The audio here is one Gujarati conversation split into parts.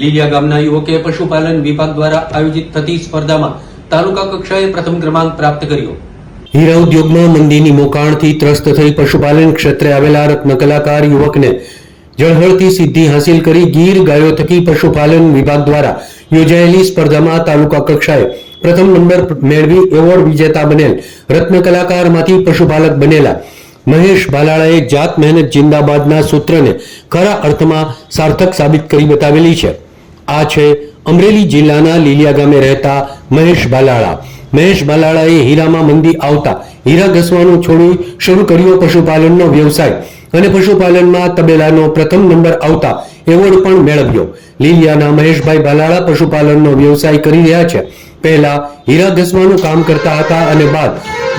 લીલિયા ગામના યુવકે પશુપાલન વિભાગ દ્વારા આયોજિત થતી સ્પર્ધામાં તાલુકા કક્ષાએ પ્રથમ ક્રમાંક પ્રાપ્ત કર્યો. હીરા ઉદ્યોગમાં મંદીની મોકાણથી ત્રસ્ત થઈ પશુપાલન ક્ષેત્રે આવેલા રત્ન કલાકાર યુવકને જળહળતી સિદ્ધિ હાંસિલ કરી ગીર ગાયો થકી પશુપાલન વિભાગ દ્વારા યોજાયેલી સ્પર્ધામાં તાલુકા કક્ષાએ પ્રથમ નંબર મેળવી એવોર્ડ વિજેતા બનેલ રત્ન કલાકારમાંથી પશુપાલક બનેલા મહેશ ભાલાળાએ જાત મહેનત જિંદાબાદના સૂત્રને ખરા અર્થમાં સાર્થક સાબિત કરી બતાવેલી છે. આ છે અમરેલી જિલ્લાના લીલિયા ગામે રહેતા મહેશ ભાલાળા મહેશ ભાલાળાએ હીરામાં મંદી આવતા હીરા ઘસવાનું છોડી શરૂ કર્યો પશુપાલનનો વ્યવસાય અને પશુપાલનમાં તબેલાનો પ્રથમ નંબર આવતા એવોર્ડ પણ મેળવ્યો. લીલિયાના મહેશભાઈ ભાલાળા પશુપાલનનો વ્યવસાય કરી રહ્યા છે. પહેલા હીરા ઘસવાનું કામ કરતા હતા અને બાદ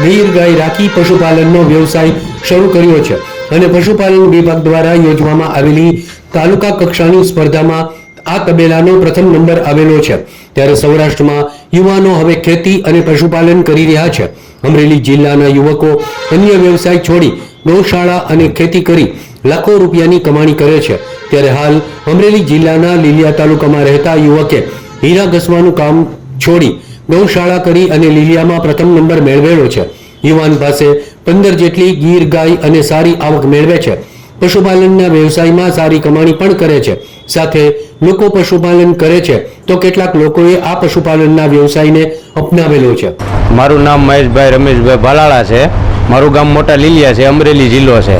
ગીર ગાય રાખી પશુપાલનનો વ્યવસાય શરૂ કર્યો છે. અને પશુપાલન વિભાગ દ્વારા યોજવામાં આવેલી તાલુકા કક્ષાની સ્પર્ધામાં આ તબેલાનો પ્રથમ નંબર આવેલો છે. ત્યારે સૌરાષ્ટ્રમાં યુવાનો હવે ખેતી અને પશુપાલન કરી રહ્યા છે. અમરેલી જિલ્લાના યુવકો અન્ય વ્યવસાય છોડી ગૌશાળા અને ખેતી કરી લાખો રૂપિયાની કમાણી કરે છે. ત્યારે હાલ અમરેલી જિલ્લાના લીલિયા તાલુકામાં રહેતા યુવકે હીરા ઘસવાનું કામ છોડી ગૌશાળા કરી અને લીલિયામાં પ્રથમ નંબર મેળવેલો છે. યુવાન પાસે પંદર જેટલી ગીર ગાય અને સારી આવક મેળવે છે. પશુપાલનના વ્યવસાયમાં સારી કમાણી પણ કરે છે. સાથે લોકો પશુપાલન કરે છે. તો કેટલાક લોકોએ આ પશુપાલનના વ્યવસાયને અપનાવેલો છે. મારું નામ મહેશભાઈ રમેશભાઈ ભાલાળા છે. મારું ગામ મોટા લીલિયા છે, અમરેલી જિલ્લો છે.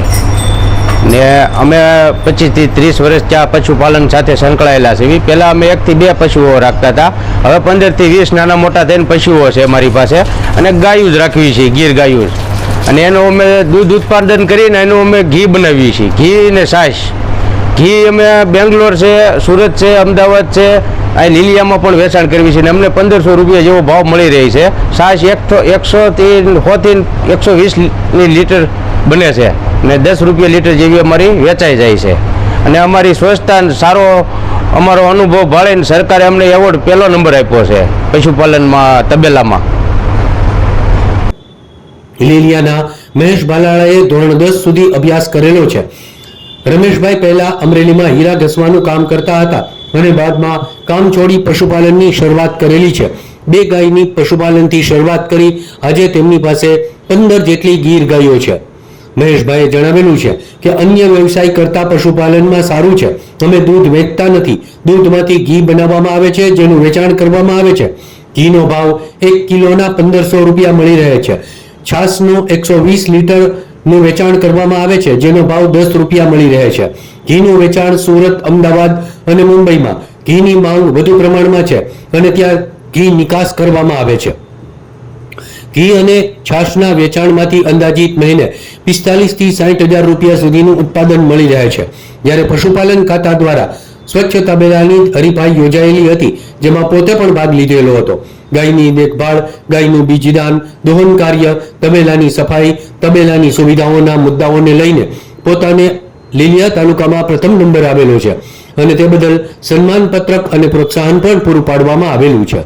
ને અમે પચીસથી ત્રીસ વર્ષ ત્યાં પશુપાલન સાથે સંકળાયેલા છે. પહેલાં અમે એકથી બે પશુઓ રાખતા હતા. હવે પંદરથી વીસ નાના મોટા થઈને પશુઓ છે મારી પાસે. અને ગાયું જ રાખવી છે, ગીર ગાયું જ. અને એનું અમે દૂધ ઉત્પાદન કરીને એનું અમે ઘી બનાવીએ છીએ. ઘી ને છાશ. ઘી અમે બેંગ્લોર છે, સુરત છે, અમદાવાદ છે, આ લીલિયામાં પણ વેચાણ કરવી છે અને અમને પંદરસો રૂપિયા જેવો ભાવ મળી રહી છે. છાશ એકસો એકસોથી સોથી એકસો વીસની લીટર બને છે ને દસ રૂપિયા લીટર જેવી અમારી વેચાઈ જાય છે. અને અમારી સ્વચ્છતા સારો અમારો અનુભવ ભાળીને સરકારે અમને એવોર્ડ પહેલો નંબર આપ્યો છે પશુપાલનમાં, તબેલામાં. લીલિયાના મહેશ ભાલાળાએ ધોરણ દસ સુધી અભ્યાસ કરેલો છે. રમેશભાઈ પહેલા અમરેલીમાં હીરા ઘસવાનું કામ કરતા હતા અને બાદમાં કામ છોડી પશુપાલનની શરૂઆત કરેલી છે. બે ગાયની પશુપાલનથી શરૂઆત કરી આજે તેમની પાસે પંદર જેટલી ગીર ગાયો છે. મહેશભાઈએ જણાવેલું છે કે અન્ય વ્યવસાય કરતા પશુપાલનમાં સારું છે. અમે દૂધ વેચતા નથી. દૂધમાંથી ઘી બનાવવામાં આવે છે, જેનું વેચાણ કરવામાં આવે છે. ઘીનો ભાવ એક કિલોના પંદરસો રૂપિયા મળી રહે છે. છાસનો એકસો વીસ લીટરનું વેચાણ કરવામાં આવે છે, જેનો ભાવ દસ રૂપિયા મળી રહે છે. ઘીનું વેચાણ સુરત, અમદાવાદ અને મુંબઈમાં. ઘીની માંગ વધુ પ્રમાણમાં છે અને ત્યાં ઘી નિકાસ કરવામાં આવે છે. ઘી અને છાશના વેચાણમાંથી અંદાજિત મહિને પિસ્તાલીસથી સાઠ હજાર રૂપિયા સુધીનું ઉત્પાદન મળી રહે છે. જ્યારે પશુપાલન ખાતા દ્વારા સ્વચ્છ તબેલાની હરીફાઈ યોજાયેલી હતી, જેમાં પોતે પણ ભાગ લીધેલો હતો. ગાયની દેખભાળ, ગાયનું બીજદાન, દોહન કાર્ય, તબેલાની સફાઈ, તબેલાની સુવિધાઓના મુદ્દાઓને લઈને પોતાને લીલિયા તાલુકામાં પ્રથમ નંબર આવેલો છે અને તે બદલ સન્માન પત્રક અને પ્રોત્સાહન પણ પૂરું પાડવામાં આવેલું છે.